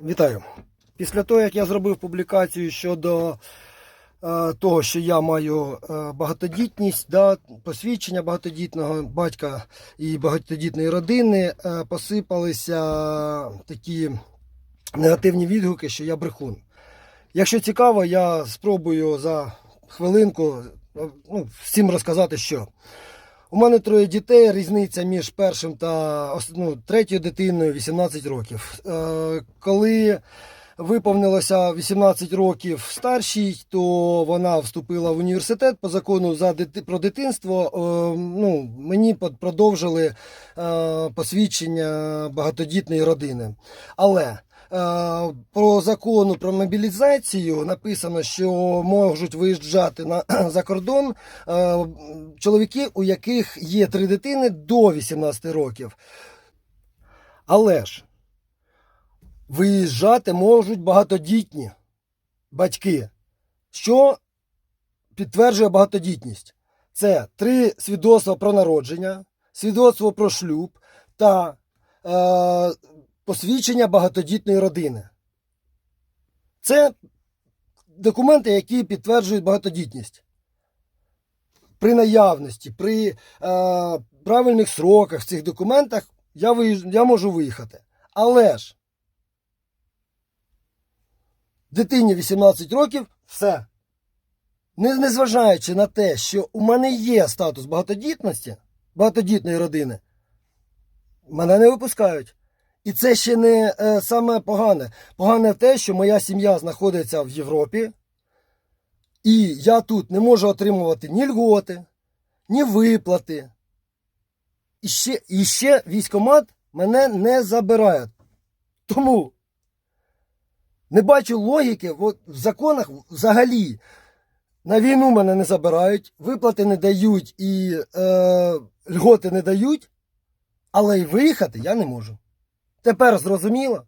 Вітаю. Після того, як я зробив публікацію щодо е, того, що я маю е, багатодітність, да, посвідчення багатодітного батька і багатодітної родини, е, посипалися такі негативні відгуки, що я брехун. Якщо цікаво, я спробую за хвилинку е, ну, всім розказати, що. У мене троє дітей, різниця між першим та ну, третьою дитиною 18 років. Е, коли виповнилося 18 років старшій, то вона вступила в університет по закону за дити- про дитинство. Е, ну, мені продовжили е, посвідчення багатодітної родини. Але Е, Закону про мобілізацію написано, що можуть виїжджати на за кордон е, чоловіки, у яких є три дитини до 18 років. Але ж виїжджати можуть багатодітні батьки, що підтверджує багатодітність. Це три свідоцтва про народження, свідоцтво про шлюб та е, посвідчення багатодітної родини. Це документи, які підтверджують багатодітність. При наявності, при е, правильних сроках в цих документах я, виїж... я можу виїхати. Але ж дитині 18 років все. Не- Незважаючи на те, що у мене є статус багатодітності, багатодітної родини, мене не випускають. І це ще не е, саме погане. Погане те, що моя сім'я знаходиться в Європі, і я тут не можу отримувати ні льготи, ні виплати. І ще, і ще військомат мене не забирає. Тому не бачу логіки от, в законах взагалі. На війну мене не забирають, виплати не дають і е, льготи не дають, але й виїхати я не можу. Тепер зрозуміло?